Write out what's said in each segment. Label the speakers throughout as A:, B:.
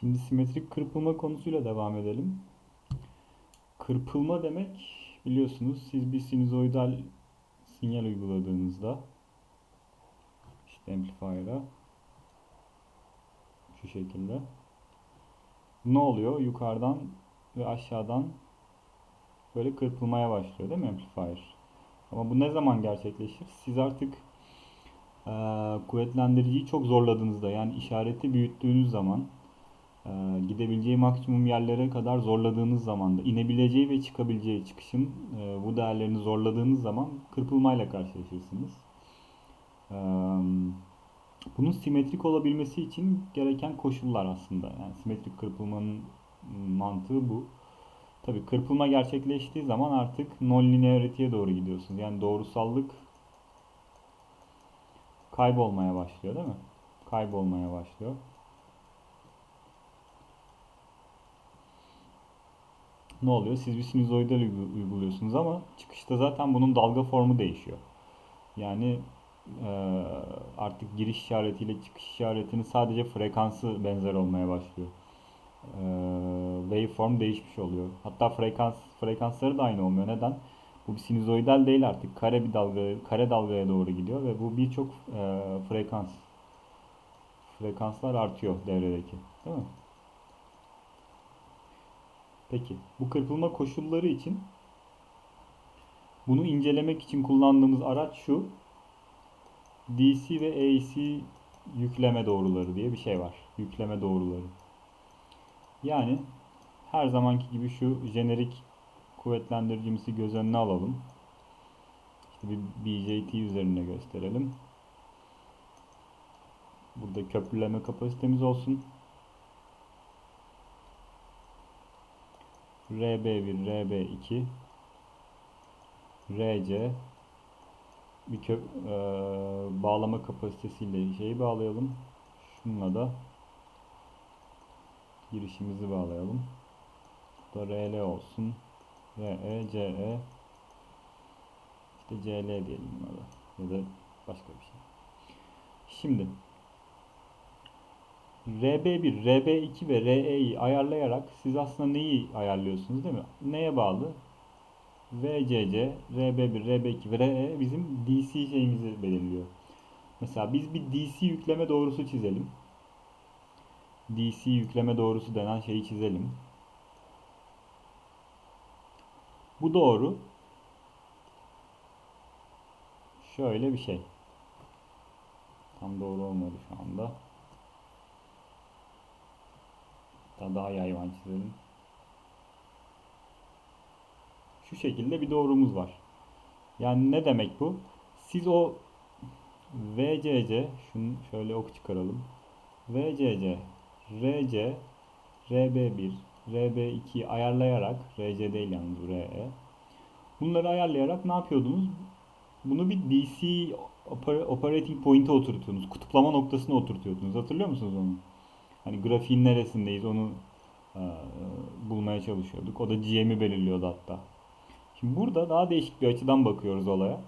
A: Şimdi simetrik kırpılma konusuyla devam edelim. Kırpılma demek biliyorsunuz siz bir sinüzoidal sinyal uyguladığınızda işte amplifier'a şu şekilde ne oluyor? Yukarıdan ve aşağıdan böyle kırpılmaya başlıyor değil mi amplifier? Ama bu ne zaman gerçekleşir? Siz artık eee, kuvvetlendiriciyi çok zorladığınızda yani işareti büyüttüğünüz zaman eee, gidebileceği maksimum yerlere kadar zorladığınız zaman da inebileceği ve çıkabileceği çıkışın eee, bu değerlerini zorladığınız zaman kırpılmayla karşılaşırsınız. Eee, bunun simetrik olabilmesi için gereken koşullar aslında. Yani simetrik kırpılmanın mantığı bu. Tabii kırpılma gerçekleştiği zaman artık non-linearity'ye doğru gidiyorsunuz. Yani doğrusallık kaybolmaya başlıyor değil mi? Kaybolmaya başlıyor. Ne oluyor? Siz bir sinüzoidal uygu- uyguluyorsunuz ama çıkışta zaten bunun dalga formu değişiyor. Yani eee, artık giriş işaretiyle çıkış işaretinin sadece frekansı benzer olmaya başlıyor. Eee, waveform değişmiş oluyor. Hatta frekans frekansları da aynı olmuyor. Neden? Bu bir sinüzoidal değil artık. Kare bir dalga, kare dalgaya doğru gidiyor ve bu birçok eee, frekans. Frekanslar artıyor devredeki. Değil mi? Peki, bu kırpılma koşulları için bunu incelemek için kullandığımız araç şu. DC ve AC yükleme doğruları diye bir şey var. Yükleme doğruları. Yani her zamanki gibi şu jenerik kuvvetlendiricimizi göz önüne alalım. İşte bir BJT üzerinde gösterelim. Burada köprüleme kapasitemiz olsun. RB1, RB2, RC bir kö eee, bağlama kapasitesiyle şeyi bağlayalım. Şununla da girişimizi bağlayalım. Bu da RL olsun. RE, CE işte CL diyelim buna da. Ya da başka bir şey. Şimdi RB1, RB2 ve RE'yi ayarlayarak siz aslında neyi ayarlıyorsunuz değil mi? Neye bağlı? VCC, RB1, RB2 ve RE bizim DC şeyimizi belirliyor. Mesela biz bir DC yükleme doğrusu çizelim. DC yükleme doğrusu denen şeyi çizelim. Bu doğru şöyle bir şey. Tam doğru olmadı şu anda. Hatta daha yayvan çizelim. Şu şekilde bir doğrumuz var. Yani ne demek bu? Siz o VCC, şunu şöyle ok çıkaralım. VCC, RC, RB1, RB2'yi ayarlayarak, RC değil yalnız bu RE. Bunları ayarlayarak ne yapıyordunuz? Bunu bir DC oper- operating point'e oturtuyordunuz. Kutuplama noktasına oturtuyordunuz. Hatırlıyor musunuz onu? Hani grafiğin neresindeyiz onu e, bulmaya çalışıyorduk. O da GM'i belirliyordu hatta. Şimdi burada daha değişik bir açıdan bakıyoruz olaya.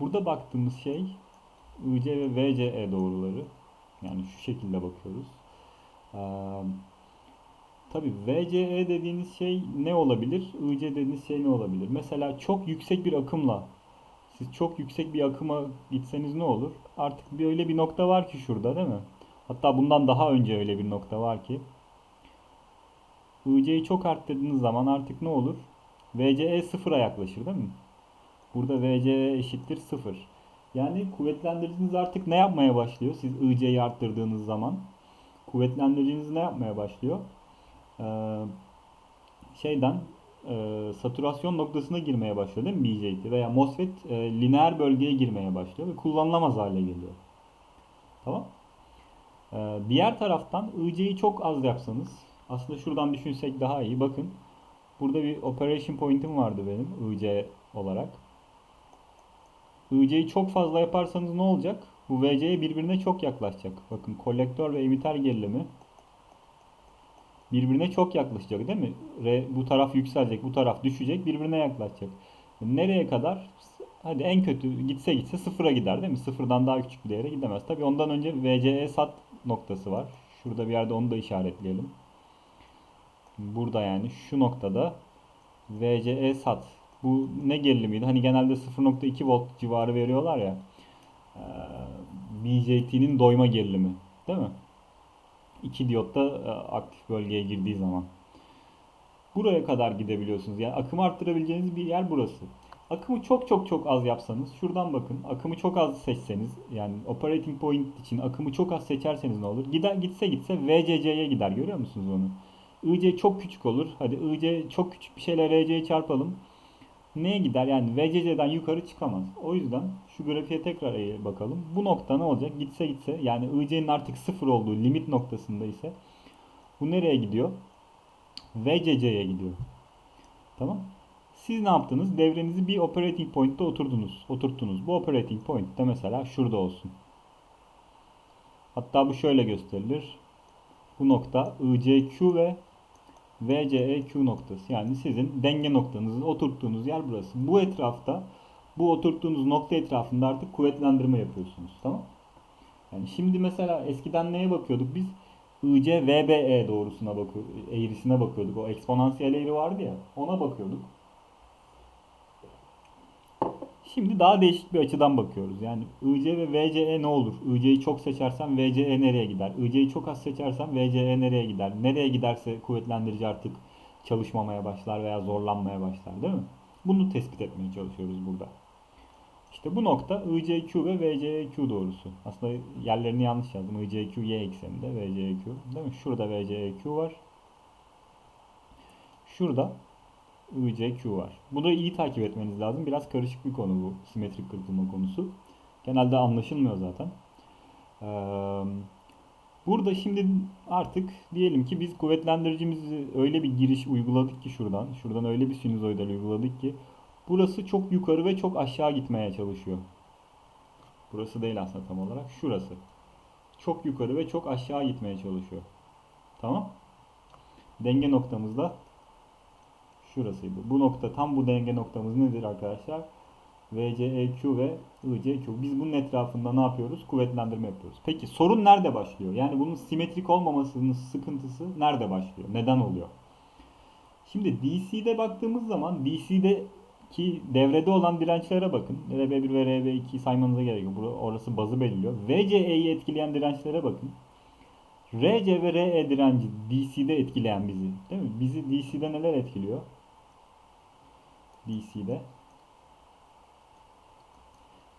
A: Burada baktığımız şey IC ve VCE doğruları. Yani şu şekilde bakıyoruz. Ee, tabii VCE dediğiniz şey ne olabilir? IC dediğiniz şey ne olabilir? Mesela çok yüksek bir akımla siz çok yüksek bir akıma gitseniz ne olur? Artık bir öyle bir nokta var ki şurada değil mi? Hatta bundan daha önce öyle bir nokta var ki. IC'yi çok arttırdığınız zaman artık ne olur? VCE sıfıra yaklaşır değil mi? Burada VCE eşittir sıfır. Yani kuvvetlendiriciniz artık ne yapmaya başlıyor? Siz IC'yi arttırdığınız zaman kuvvetlendiriciniz ne yapmaya başlıyor? Ee, şeyden e, saturasyon noktasına girmeye başlıyor değil mi BJT? Veya MOSFET e, lineer bölgeye girmeye başlıyor ve kullanılamaz hale geliyor. Tamam. Ee, diğer taraftan IC'yi çok az yapsanız aslında şuradan düşünsek daha iyi. Bakın burada bir operation point'im vardı benim IC olarak. IC'yi çok fazla yaparsanız ne olacak? Bu VC'ye birbirine çok yaklaşacak. Bakın kolektör ve emiter gerilimi birbirine çok yaklaşacak değil mi? Re, bu taraf yükselecek, bu taraf düşecek, birbirine yaklaşacak. Nereye kadar? Hadi en kötü gitse gitse sıfıra gider değil mi? Sıfırdan daha küçük bir değere gidemez. Tabii ondan önce VCE sat noktası var. Şu Şurada bir yerde onu da işaretleyelim. Burada yani şu noktada VCE sat. Bu ne gerilimiydi? Hani genelde 0.2 volt civarı veriyorlar ya. Ee, BJT'nin doyma gerilimi. Değil mi? İki diyot da e, aktif bölgeye girdiği zaman. Buraya kadar gidebiliyorsunuz. Yani akımı arttırabileceğiniz bir yer burası. Akımı çok çok çok az yapsanız, şuradan bakın. Akımı çok az seçseniz, yani operating point için akımı çok az seçerseniz ne olur? Gider gitse gitse VCC'ye gider. Görüyor musunuz onu? IC çok küçük olur. Hadi IC çok küçük bir şeyle RC'yi çarpalım. Neye gider? Yani VCC'den yukarı çıkamaz. O yüzden şu grafiğe tekrar eğil bakalım. Bu nokta ne olacak? Gitse gitse yani IC'nin artık sıfır olduğu limit noktasında ise bu nereye gidiyor? VCC'ye gidiyor. Tamam. Siz ne yaptınız? Devrenizi bir operating point'te oturdunuz. Oturttunuz. Bu operating point de mesela şurada olsun. Hatta bu şöyle gösterilir. Bu nokta ICQ ve VCEQ noktası. Yani sizin denge noktanızı oturttuğunuz yer burası. Bu etrafta bu oturttuğunuz nokta etrafında artık kuvvetlendirme yapıyorsunuz. Tamam? Yani şimdi mesela eskiden neye bakıyorduk biz? IC VBE doğrusuna bakıyorduk. Eğrisine bakıyorduk. O eksponansiyel eğri vardı ya. Ona bakıyorduk. Şimdi daha değişik bir açıdan bakıyoruz. Yani IC ve VCE ne olur? IC'yi çok seçersem VCE nereye gider? IC'yi çok az seçersem VCE nereye gider? Nereye giderse kuvvetlendirici artık çalışmamaya başlar veya zorlanmaya başlar değil mi? Bunu tespit etmeye çalışıyoruz burada. İşte bu nokta ICQ ve VCEQ doğrusu. Aslında yerlerini yanlış yazdım. ICQ y ekseninde VCEQ. Değil mi? Şurada VCEQ var. Şurada ICQ var. Bunu iyi takip etmeniz lazım. Biraz karışık bir konu bu simetrik kırpılma konusu. Genelde anlaşılmıyor zaten. Burada şimdi artık diyelim ki biz kuvvetlendiricimizi öyle bir giriş uyguladık ki şuradan. Şuradan öyle bir sinüzoidal uyguladık ki burası çok yukarı ve çok aşağı gitmeye çalışıyor. Burası değil aslında tam olarak. Şurası. Çok yukarı ve çok aşağı gitmeye çalışıyor. Tamam. Denge noktamızda şurasıydı. Bu nokta tam bu denge noktamız nedir arkadaşlar? VCEQ ve ICQ. Biz bunun etrafında ne yapıyoruz? Kuvvetlendirme yapıyoruz. Peki sorun nerede başlıyor? Yani bunun simetrik olmamasının sıkıntısı nerede başlıyor? Neden oluyor? Şimdi DC'de baktığımız zaman DC'deki devrede olan dirençlere bakın. RB1 ve RB2 saymanıza gerek yok. Orası bazı belirliyor. VCE'yi etkileyen dirençlere bakın. RC ve RE direnci DC'de etkileyen bizi. Değil mi? Bizi DC'de neler etkiliyor? DC'de.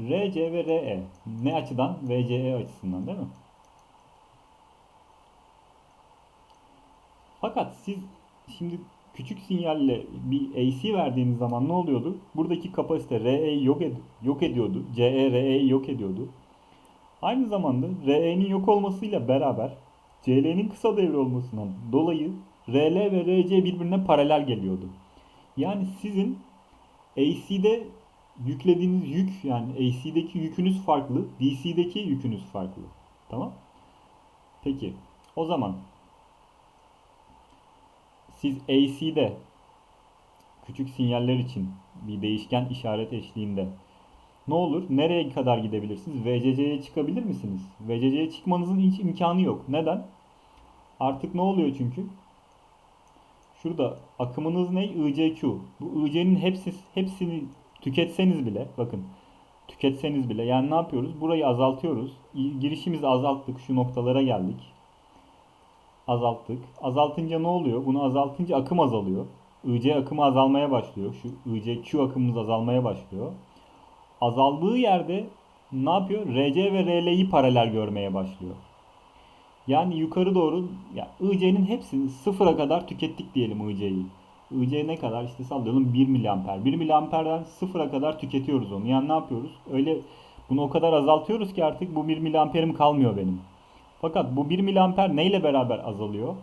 A: RC ve RE. Ne açıdan? VCE açısından değil mi? Fakat siz şimdi küçük sinyalle bir AC verdiğiniz zaman ne oluyordu? Buradaki kapasite RE'yi yok, ed yok ediyordu. CE RE'yi yok ediyordu. Aynı zamanda RE'nin yok olmasıyla beraber CL'nin kısa devre olmasından dolayı RL ve RC birbirine paralel geliyordu. Yani sizin AC'de yüklediğiniz yük yani AC'deki yükünüz farklı, DC'deki yükünüz farklı. Tamam? Peki. O zaman siz AC'de küçük sinyaller için bir değişken işaret eşliğinde ne olur? Nereye kadar gidebilirsiniz? VCC'ye çıkabilir misiniz? VCC'ye çıkmanızın hiç imkanı yok. Neden? Artık ne oluyor çünkü? Şurada akımınız ne? ICQ. Bu IC'nin hepsi, hepsini tüketseniz bile bakın tüketseniz bile yani ne yapıyoruz? Burayı azaltıyoruz. Girişimizi azalttık. Şu noktalara geldik. Azalttık. Azaltınca ne oluyor? Bunu azaltınca akım azalıyor. IC akımı azalmaya başlıyor. Şu ICQ akımımız azalmaya başlıyor. Azaldığı yerde ne yapıyor? RC ve RL'yi paralel görmeye başlıyor. Yani yukarı doğru ya IC'nin hepsini sıfıra kadar tükettik diyelim IC'yi. IC ne kadar işte sallayalım 1 miliamper. 1 miliamperden sıfıra kadar tüketiyoruz onu. Yani ne yapıyoruz? Öyle bunu o kadar azaltıyoruz ki artık bu 1 miliamperim kalmıyor benim. Fakat bu 1 miliamper neyle beraber azalıyor?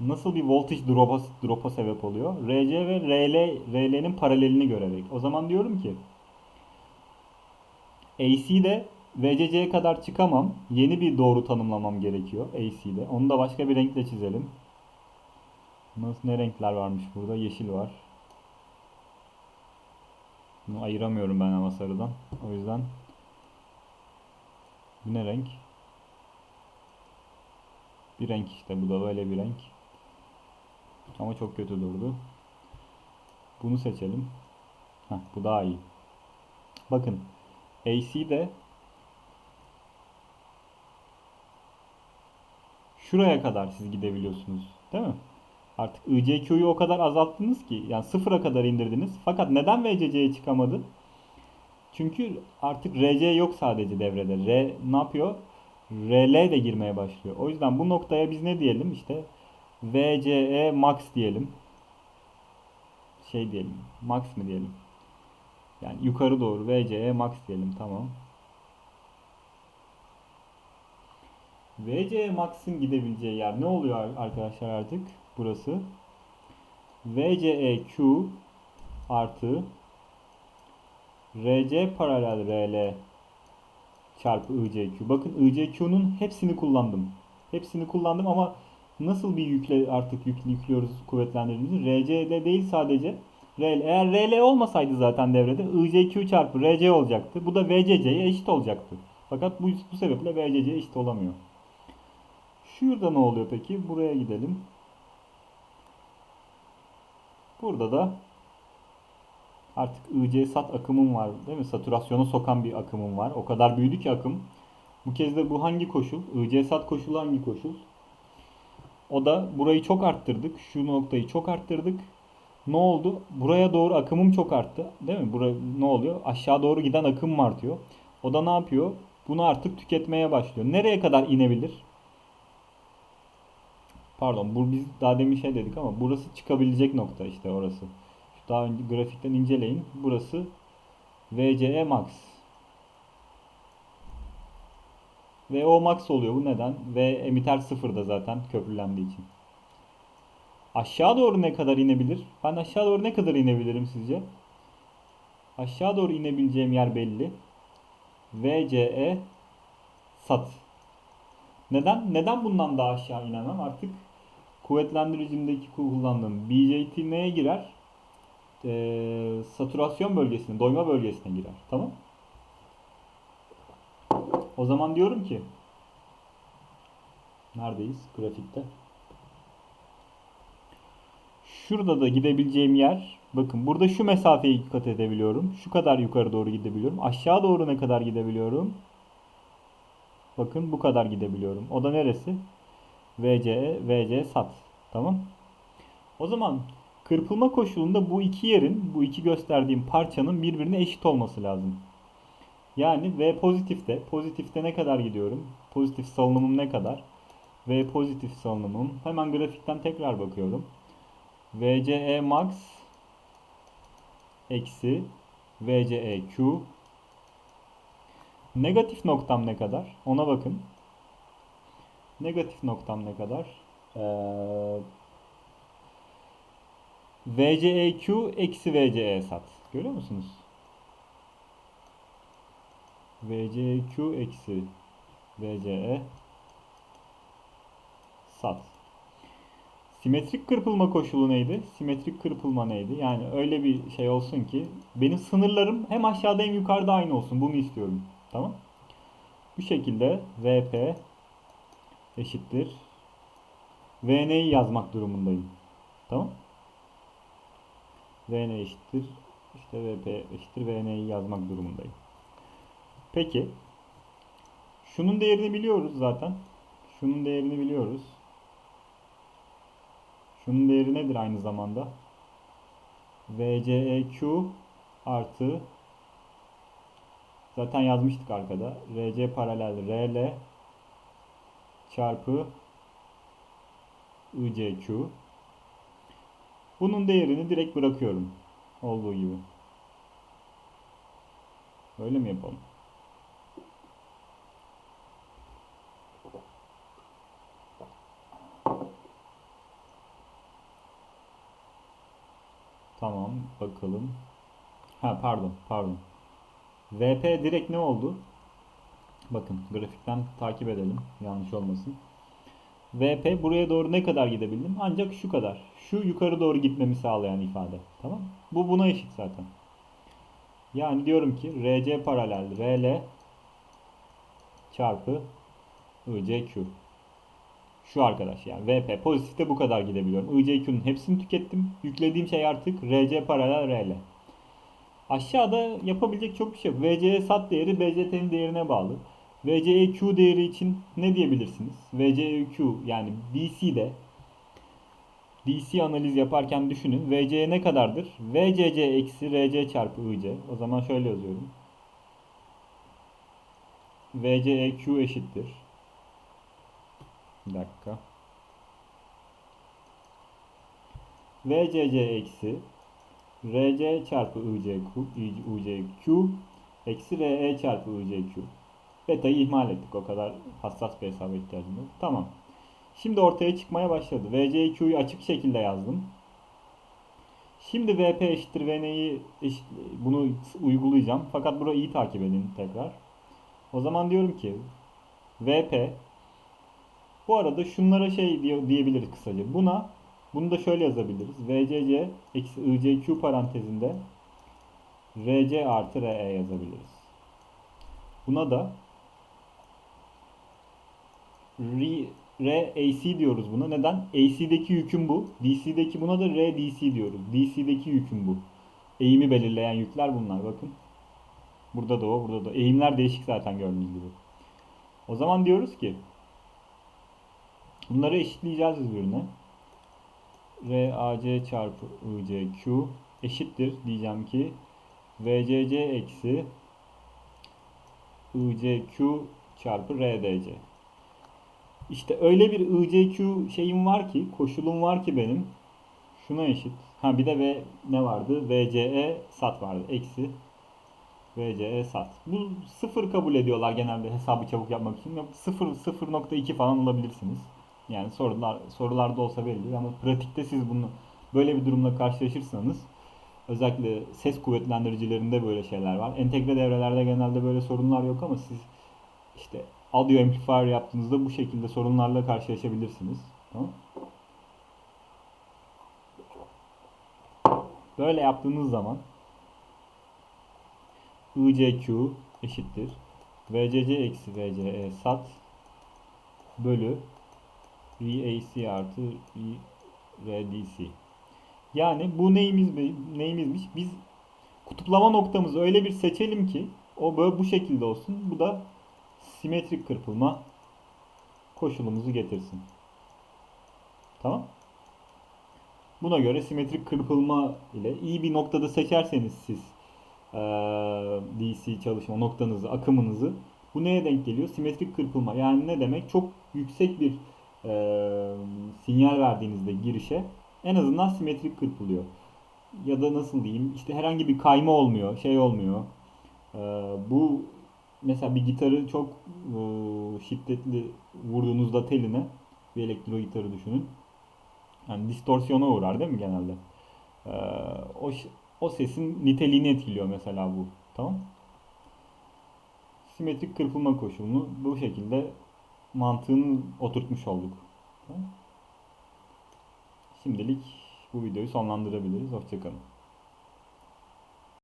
A: Nasıl bir voltage drop'a, drop'a sebep oluyor? RC ve RL, RL'nin paralelini görerek. O zaman diyorum ki AC'de VCC'ye kadar çıkamam. Yeni bir doğru tanımlamam gerekiyor AC'de. Onu da başka bir renkle çizelim. Nasıl ne renkler varmış burada? Yeşil var. Bunu ayıramıyorum ben ama sarıdan. O yüzden bu ne renk? Bir renk işte bu da böyle bir renk. Ama çok kötü durdu. Bunu seçelim. Heh, bu daha iyi. Bakın AC şuraya kadar siz gidebiliyorsunuz. Değil mi? Artık ICQ'yu o kadar azalttınız ki yani sıfıra kadar indirdiniz. Fakat neden VCC'ye çıkamadı? Çünkü artık RC yok sadece devrede. R ne yapıyor? RL de girmeye başlıyor. O yüzden bu noktaya biz ne diyelim? İşte VCE max diyelim. Şey diyelim. Max mı diyelim? Yani yukarı doğru VCE max diyelim. Tamam. VCE max'ın gidebileceği yer ne oluyor arkadaşlar artık? Burası. VCEQ artı RC paralel RL çarpı ICQ. Bakın ICQ'nun hepsini kullandım. Hepsini kullandım ama nasıl bir yükle artık yük, yüklüyoruz kuvvetlendirdiğimizi? RC'de değil sadece RL. Eğer RL olmasaydı zaten devrede ICQ çarpı RC olacaktı. Bu da VCC'ye eşit olacaktı. Fakat bu, bu sebeple VCC'ye eşit olamıyor. Şurada ne oluyor peki? Buraya gidelim. Burada da artık IC sat akımım var değil mi? Satürasyona sokan bir akımım var. O kadar büyüdü ki akım. Bu kez de bu hangi koşul? IC sat koşulu hangi koşul? O da burayı çok arttırdık. Şu noktayı çok arttırdık. Ne oldu? Buraya doğru akımım çok arttı. Değil mi? Buraya ne oluyor? Aşağı doğru giden akım artıyor. O da ne yapıyor? Bunu artık tüketmeye başlıyor. Nereye kadar inebilir? Pardon, bu biz daha demin şey dedik ama burası çıkabilecek nokta işte orası. Şu daha önce grafikten inceleyin. Burası VCE max. VO max oluyor bu neden? Ve emiter sıfırda zaten köprülendiği için. Aşağı doğru ne kadar inebilir? Ben aşağı doğru ne kadar inebilirim sizce? Aşağı doğru inebileceğim yer belli. VCE sat. Neden? Neden bundan daha aşağı inemem? Artık kuvvetlendiricimdeki kullandığım BJT neye girer? Ee, satürasyon bölgesine, doyma bölgesine girer. Tamam? O zaman diyorum ki neredeyiz grafikte? Şurada da gidebileceğim yer bakın burada şu mesafeyi kat edebiliyorum. Şu kadar yukarı doğru gidebiliyorum. Aşağı doğru ne kadar gidebiliyorum? Bakın bu kadar gidebiliyorum. O da neresi? VC, VC sat. Tamam. O zaman kırpılma koşulunda bu iki yerin, bu iki gösterdiğim parçanın birbirine eşit olması lazım. Yani V pozitifte, pozitifte ne kadar gidiyorum? Pozitif salınımım ne kadar? V pozitif salınımım. Hemen grafikten tekrar bakıyorum. VCE max eksi VCEQ Negatif noktam ne kadar? Ona bakın. Negatif noktam ne kadar? Ee, VCEQ eksi VCE sat. Görüyor musunuz? VCEQ eksi VCE sat. Simetrik kırpılma koşulu neydi? Simetrik kırpılma neydi? Yani öyle bir şey olsun ki benim sınırlarım hem aşağıda hem yukarıda aynı olsun. Bunu istiyorum. Tamam. Bu şekilde VP eşittir. VN'yi yazmak durumundayım. Tamam. VN eşittir. İşte VP eşittir VN'yi yazmak durumundayım. Peki. Şunun değerini biliyoruz zaten. Şunun değerini biliyoruz. Şunun değeri nedir aynı zamanda? VCEQ artı zaten yazmıştık arkada. RC paralel RL çarpı ICQ. Bunun değerini direkt bırakıyorum. Olduğu gibi. Öyle mi yapalım? Tamam bakalım. Ha pardon pardon. VP direkt ne oldu? Bakın grafikten takip edelim. Yanlış olmasın. VP buraya doğru ne kadar gidebildim? Ancak şu kadar. Şu yukarı doğru gitmemi sağlayan ifade. Tamam Bu buna eşit zaten. Yani diyorum ki RC paralel RL çarpı ICQ. Şu arkadaş yani VP pozitifte bu kadar gidebiliyorum. ICQ'nun hepsini tükettim. Yüklediğim şey artık RC paralel RL. Aşağıda yapabilecek çok bir şey yok. VCE sat değeri BCT'nin değerine bağlı. VCEQ değeri için ne diyebilirsiniz? VCEQ yani DC'de DC analiz yaparken düşünün. VCE ne kadardır? VCC eksi RC çarpı IC. O zaman şöyle yazıyorum. VCEQ eşittir. Bir dakika. VCC eksi RC çarpı ICQ, ICQ eksi RE çarpı ICQ. Beta'yı ihmal ettik. O kadar hassas bir hesaba ihtiyacım yok. Tamam. Şimdi ortaya çıkmaya başladı. VCQ'yu açık şekilde yazdım. Şimdi VP eşittir VN'yi eşit, bunu uygulayacağım. Fakat burayı iyi takip edin tekrar. O zaman diyorum ki VP bu arada şunlara şey diye, diyebiliriz kısaca. Buna bunu da şöyle yazabiliriz. VCC eksi ICQ parantezinde RC artı RE yazabiliriz. Buna da R, RAC diyoruz buna. Neden? AC'deki yüküm bu. DC'deki buna da RDC diyoruz. DC'deki yüküm bu. Eğimi belirleyen yükler bunlar. Bakın. Burada da o, burada da. Eğimler değişik zaten gördüğünüz gibi. O zaman diyoruz ki bunları eşitleyeceğiz birbirine. RAC çarpı ICQ eşittir diyeceğim ki VCC eksi ICQ çarpı RDC. İşte öyle bir ICQ şeyim var ki, koşulum var ki benim. Şuna eşit. Ha bir de V ne vardı? VCE sat vardı. Eksi VCE sat. Bu sıfır kabul ediyorlar genelde hesabı çabuk yapmak için. Yok 0 0.2 falan alabilirsiniz. Yani sorular sorularda olsa verilir ama pratikte siz bunu böyle bir durumla karşılaşırsanız özellikle ses kuvvetlendiricilerinde böyle şeyler var. Entegre devrelerde genelde böyle sorunlar yok ama siz işte audio amplifier yaptığınızda bu şekilde sorunlarla karşılaşabilirsiniz. Böyle yaptığınız zaman ICQ eşittir VCC eksi VCE sat bölü VAC artı VDC. Yani bu neyimiz neyimizmiş? Biz kutuplama noktamızı öyle bir seçelim ki o böyle bu şekilde olsun. Bu da simetrik kırpılma koşulumuzu getirsin. Tamam? Buna göre simetrik kırpılma ile iyi bir noktada seçerseniz siz DC çalışma noktanızı, akımınızı bu neye denk geliyor? Simetrik kırpılma. Yani ne demek? Çok yüksek bir e, sinyal verdiğinizde girişe en azından simetrik kırpılıyor. Ya da nasıl diyeyim? İşte herhangi bir kayma olmuyor, şey olmuyor. E, bu mesela bir gitarı çok e, şiddetli vurduğunuzda teline bir elektro gitarı düşünün. Yani distorsiyona uğrar değil mi genelde? E, o o sesin niteliğini etkiliyor mesela bu. Tamam? Simetrik kırpılma koşulunu bu şekilde mantığını oturtmuş olduk. Tamam? Şimdilik bu videoyu sonlandırabiliriz. Hoşçakalın.